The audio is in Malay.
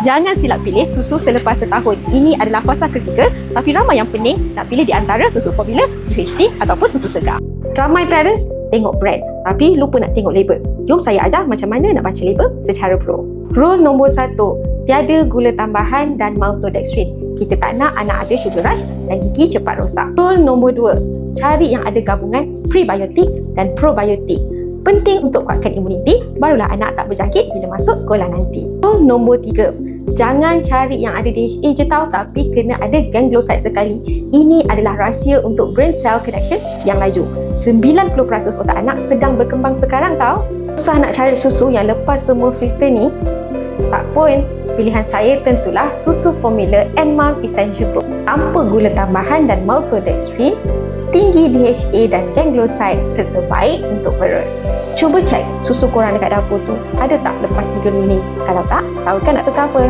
Jangan silap pilih susu selepas setahun. Ini adalah fasa ketiga tapi ramai yang pening nak pilih di antara susu formula, UHT ataupun susu segar. Ramai parents tengok brand tapi lupa nak tengok label. Jom saya ajar macam mana nak baca label secara pro. Rule nombor satu, tiada gula tambahan dan maltodextrin. Kita tak nak anak ada sugar rush dan gigi cepat rosak. Rule nombor dua, cari yang ada gabungan prebiotik dan probiotik. Penting untuk kuatkan imuniti, barulah anak tak berjangkit bila masuk sekolah nanti. Nombor tiga, jangan cari yang ada DHA je tau tapi kena ada ganglioside sekali. Ini adalah rahsia untuk brain cell connection yang laju. 90% otak anak sedang berkembang sekarang tau. Susah nak cari susu yang lepas semua filter ni? Tak pun, pilihan saya tentulah susu formula Enmam Essential Pro. Tanpa gula tambahan dan maltodextrin, tinggi DHA dan ganglioside serta baik untuk perut. Cuba cek susu korang dekat dapur tu, ada tak lepas 3 mili? Kalau tak, tahu kan nak tukar apa?